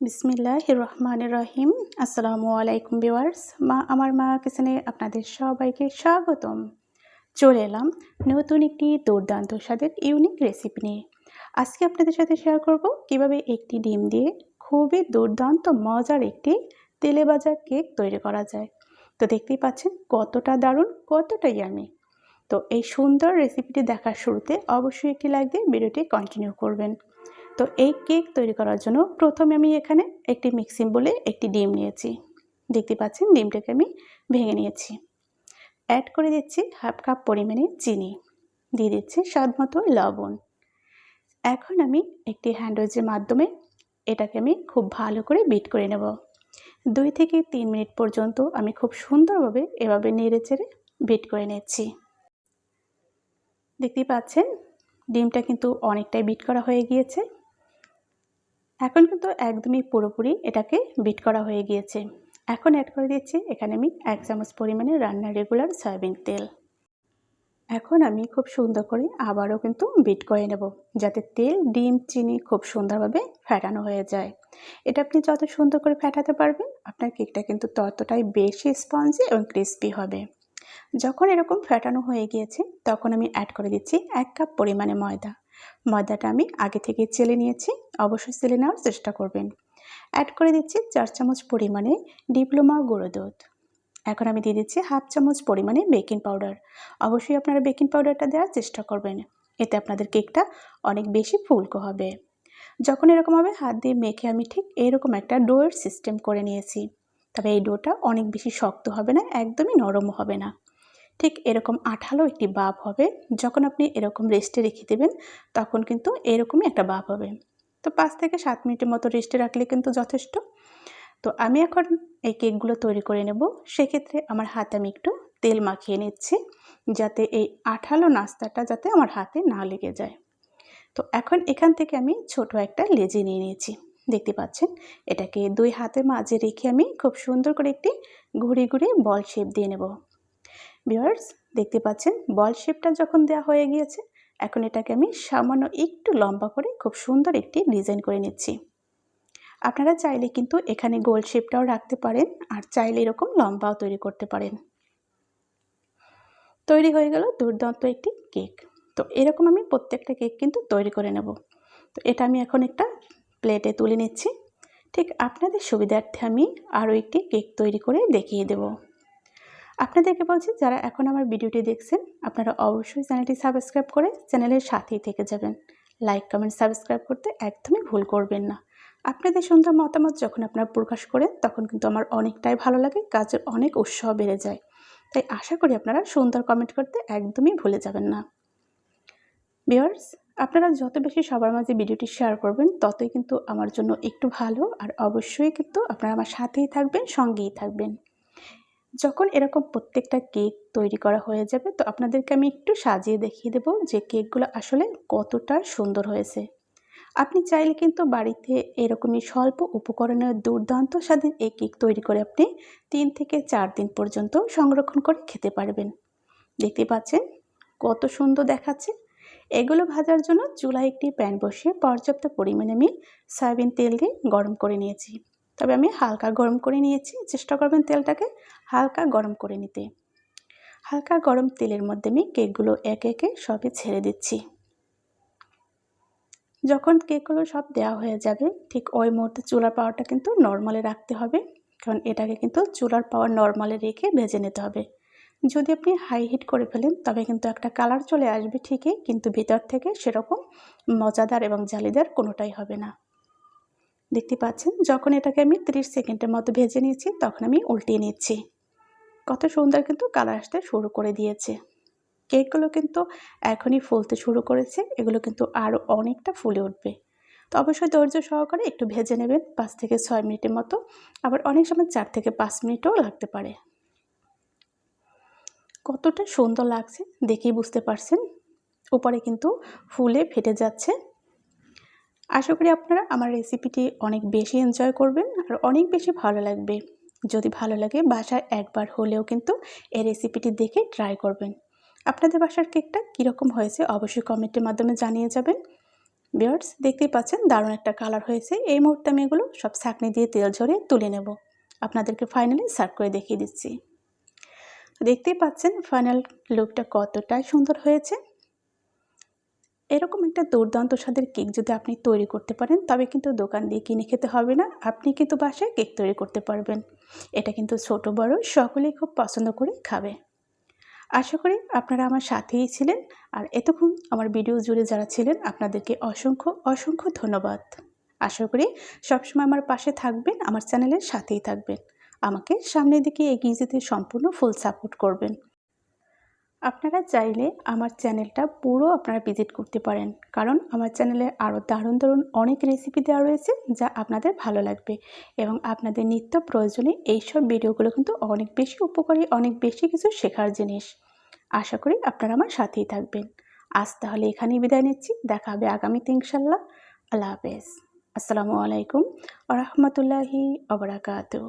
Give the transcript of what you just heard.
বিসমিল্লাহ রহমান রহিম আসসালামু আলাইকুম ভিওয়ার্স মা, আমার মা কিচেনে আপনাদের সবাইকে স্বাগতম। চলে এলাম নতুন একটি দুর্দান্ত স্বাদের ইউনিক রেসিপি নিয়ে। আজকে আপনাদের সাথে শেয়ার করব কীভাবে একটি ডিম দিয়ে খুবই দুর্দান্ত মজার একটি তেলে ভাজা কেক তৈরি করা যায়। তো দেখতেই পাচ্ছেন কতটা দারুণ, কতটা ইয়ামি তো এই সুন্দর রেসিপিটি দেখার শুরুতে অবশ্যই একটি লাইক দিয়ে ভিডিওটি কন্টিনিউ করবেন। তো এই কেক তৈরি করার জন্য প্রথমে আমি এখানে একটি মিক্সিং বলে একটি ডিম নিয়েছি। দেখতে পাচ্ছেন ডিমটাকে আমি ভেঙে নিয়েছি। অ্যাড করে দিচ্ছি হাফ কাপ পরিমাণে চিনি। দিয়ে দিচ্ছি স্বাদ মতো লবণ। এখন আমি একটি হ্যান্ডওয়েজের মাধ্যমে এটাকে আমি খুব ভালো করে বিট করে নেব। দুই থেকে তিন মিনিট পর্যন্ত আমি খুব সুন্দরভাবে এভাবে নেড়ে চেড়ে বিট করে নিচ্ছি। দেখতেই পাচ্ছেন? ডিমটা কিন্তু অনেকটাই বিট করা হয়ে গিয়েছে। এখন কিন্তু একদমই পুরোপুরি এটাকে বিট করা হয়ে গিয়েছে। এখন অ্যাড করে দিচ্ছি, এখানে আমি এক চামচ পরিমাণে রান্নার রেগুলার সয়াবিন তেল। এখন আমি খুব সুন্দর করে আবারও কিন্তু বিট করে নেব, যাতে তেল, ডিম, চিনি খুব সুন্দরভাবে ফ্যাটানো হয়ে যায়। এটা আপনি যত সুন্দর করে ফ্যাটাতে পারবেন, আপনার কেকটা কিন্তু ততটাই বেশি স্পঞ্জি এবং ক্রিস্পি হবে। যখন এরকম ফ্যাটানো হয়ে গিয়েছে, তখন আমি অ্যাড করে দিচ্ছি এক কাপ পরিমাণে ময়দা। ময়দাটা আমি আগে থেকে চেলে নিয়েছি, অবশ্যই চেলে নেওয়ার চেষ্টা করবেন। অ্যাড করে দিচ্ছি চার চামচ পরিমাণে ডিপ্লোমা গুঁড়ো দুধ। এখন আমি দিয়ে দিচ্ছি হাফ চামচ পরিমাণে বেকিং পাউডার। অবশ্যই আপনারা বেকিং পাউডারটা দেওয়ার চেষ্টা করবেন। এতে আপনাদের কেকটা অনেক বেশি ফুলকো হবে। যখন এরকম হবে, হাত দিয়ে মেখে আমি ঠিক এরকম একটা ডোয়ের সিস্টেম করে নিয়েছি। তবে এই ডোটা অনেক বেশি শক্ত হবে না, একদমই নরমও হবে না। ঠিক এরকম আঠালো একটি বাপ হবে। যখন আপনি এরকম রেস্টে রেখে দেবেন, তখন কিন্তু এরকমই একটা বাপ হবে। তো পাঁচ থেকে সাত মিনিটের মতো রেস্টে রাখলে কিন্তু যথেষ্ট। তো আমি এখন এই কেকগুলো তৈরি করে নেব। সেক্ষেত্রে আমার হাতে আমি একটু তেল মাখিয়ে নিচ্ছি, যাতে এই আঠালো নাস্তাটা যাতে আমার হাতে না লেগে যায়। তো এখন এখান থেকে আমি ছোট একটা লেজে নিয়ে নিয়েছি। দেখতে পাচ্ছেন? এটাকে দুই হাতের মাঝে রেখে আমি খুব সুন্দর করে একটি ঘুরে ঘুরে বল শেপ দিয়ে নেব। ভিওয়ার্স দেখতে পাচ্ছেন? বল শেপটা যখন দেওয়া হয়ে গিয়েছে, এখন এটাকে আমি সামান্য একটু লম্বা করে খুব সুন্দর একটি ডিজাইন করে নিচ্ছি। আপনারা চাইলে কিন্তু এখানে গোল শেপটাও রাখতে পারেন, আর চাইলে এরকম লম্বাও তৈরি করতে পারেন। তৈরি হয়ে গেল দুর্দান্ত একটি কেক। তো এরকম আমি প্রত্যেকটা কেক কিন্তু তৈরি করে নেব। তো এটা আমি এখন একটা প্লেটে তুলে নিচ্ছি। ঠিক আপনাদের সুবিধার্থে আমি আরও একটি কেক তৈরি করে দেখিয়ে দেবো। আপনাদেরকে বলছি, যারা এখন আমার ভিডিওটি দেখছেন, আপনারা অবশ্যই চ্যানেলটি সাবস্ক্রাইব করে চ্যানেলের সাথেই থেকে যাবেন। লাইক কমেন্ট সাবস্ক্রাইব করতে একদমই ভুল করবেন না। আপনাদের সুন্দর মতামত যখন আপনারা প্রকাশ করেন, তখন কিন্তু আমার অনেকটাই ভালো লাগে, কাজের অনেক উৎসাহ বেড়ে যায়। তাই আশা করি আপনারা সুন্দর কমেন্ট করতে একদমই ভুলে যাবেন না। বিয়ার্স আপনারা যত বেশি সবার মাঝে ভিডিওটি শেয়ার করবেন, ততই কিন্তু আমার জন্য একটু ভালো, আর অবশ্যই কিন্তু আপনারা আমার সাথেই থাকবেন, সঙ্গেই থাকবেন। যখন এরকম প্রত্যেকটা কেক তৈরি করা হয়ে যাবে, তো আপনাদেরকে আমি একটু সাজিয়ে দেখিয়ে দেবো যে কেকগুলো আসলে কতটা সুন্দর হয়েছে। আপনি চাইলে কিন্তু বাড়িতে এরকমই স্বল্প উপকরণের দুর্দান্ত স্বাদের এই কেক তৈরি করে আপনি তিন থেকে চার দিন পর্যন্ত সংরক্ষণ করে খেতে পারবেন। দেখতে পাচ্ছেন কত সুন্দর দেখাচ্ছে। এগুলো ভাজার জন্য চুলায় একটি প্যান বসিয়ে পর্যাপ্ত পরিমাণে আমি সয়াবিন তেল দিয়ে গরম করে নিয়েছি। তবে আমি হালকা গরম করে নিয়েছি। চেষ্টা করবেন তেলটাকে হালকা গরম করে নিতে। হালকা গরম তেলের মধ্যে আমি কেকগুলো একে একে সবই ছেড়ে দিচ্ছি। যখন কেকগুলো সব দেওয়া হয়ে যাবে, ঠিক ওই মুহূর্তে চুলার পাওয়ারটা কিন্তু নর্মালে রাখতে হবে। কারণ এটাকে কিন্তু চুলার পাওয়ার নর্মালে রেখে ভেজে নিতে হবে। যদি আপনি হাই হিট করে ফেলেন, তবে কিন্তু একটা কালার চলে আসবে ঠিকই, কিন্তু ভিতর থেকে সেরকম মজাদার এবং জালিদার কোনোটাই হবে না। দেখতে পাচ্ছেন, যখন এটাকে আমি 30 সেকেন্ডের মতো ভেজে নিয়েছি, তখন আমি উল্টিয়ে নিচ্ছি। কত সুন্দর কিন্তু কালার আসতে শুরু করে দিয়েছে। কেকগুলো কিন্তু এখনই ফুলতে শুরু করেছে, এগুলো কিন্তু আরও অনেকটা ফুলে উঠবে। তো অবশ্যই ধৈর্য সহকারে একটু ভেজে নেবেন, পাঁচ থেকে ছয় মিনিটের মতো। আবার অনেক সময় চার থেকে পাঁচ মিনিটও লাগতে পারে। কতটা সুন্দর লাগছে, দেখেই বুঝতে পারছেন। উপরে কিন্তু ফুলে ফেটে যাচ্ছে। আশা করি আপনারা আমার রেসিপিটি অনেক বেশি এনজয় করবেন আর অনেক বেশি ভালো লাগবে। যদি ভালো লাগে বাসায় একবার হলেও কিন্তু এই রেসিপিটি দেখে ট্রাই করবেন। আপনাদের বাসার কেকটা কীরকম হয়েছে অবশ্যই কমেন্টের মাধ্যমে জানিয়ে যাবেন। বিয়ার্স দেখতেই পাচ্ছেন দারুণ একটা কালার হয়েছে। এই মুহূর্তে আমি এগুলো সব ছাঁকনি দিয়ে তেল ঝরিয়ে তুলে নেব। আপনাদেরকে ফাইনালি সার্ভ করে দেখিয়ে দিচ্ছি। দেখতেই পাচ্ছেন ফাইনাল লুকটা কতটাই সুন্দর হয়েছে। এরকম একটা দুর্দান্ত স্বাদের কেক যদি আপনি তৈরি করতে পারেন, তবে কিন্তু দোকান দিয়ে কিনে খেতে হবে না। আপনি কিন্তু বাসায় কেক তৈরি করতে পারবেন। এটা কিন্তু ছোট, বড়, সকলেই খুব পছন্দ করে খাবে। আশা করি আপনারা আমার সাথেই ছিলেন। আর এতক্ষণ আমার ভিডিও জুড়ে যারা ছিলেন, আপনাদেরকে অসংখ্য অসংখ্য ধন্যবাদ। আশা করি সবসময় আমার পাশে থাকবেন, আমার চ্যানেলের সাথেই থাকবেন। আমাকে সামনের দিকে এগিয়ে যেতে সম্পূর্ণ ফুল সাপোর্ট করবেন। আপনারা চাইলে আমার চ্যানেলটা পুরো আপনারা ভিজিট করতে পারেন। কারণ আমার চ্যানেলে আরও দারুণ দারুণ অনেক রেসিপি দেওয়া রয়েছে যা আপনাদের ভালো লাগবে এবং আপনাদের নিত্য প্রয়োজনে এইসব ভিডিওগুলো কিন্তু অনেক বেশি উপকারী, অনেক বেশি কিছু শেখার জিনিস। আশা করি আপনারা আমার সাথেই থাকবেন। আজ তাহলে এখানেই বিদায় নিচ্ছি। দেখা হবে আগামীতে ইনশাল্লাহ আল্লাহ হাফেজ। আসসালামু আলাইকুম আ রহমতুল্লাহি আবরাকাতু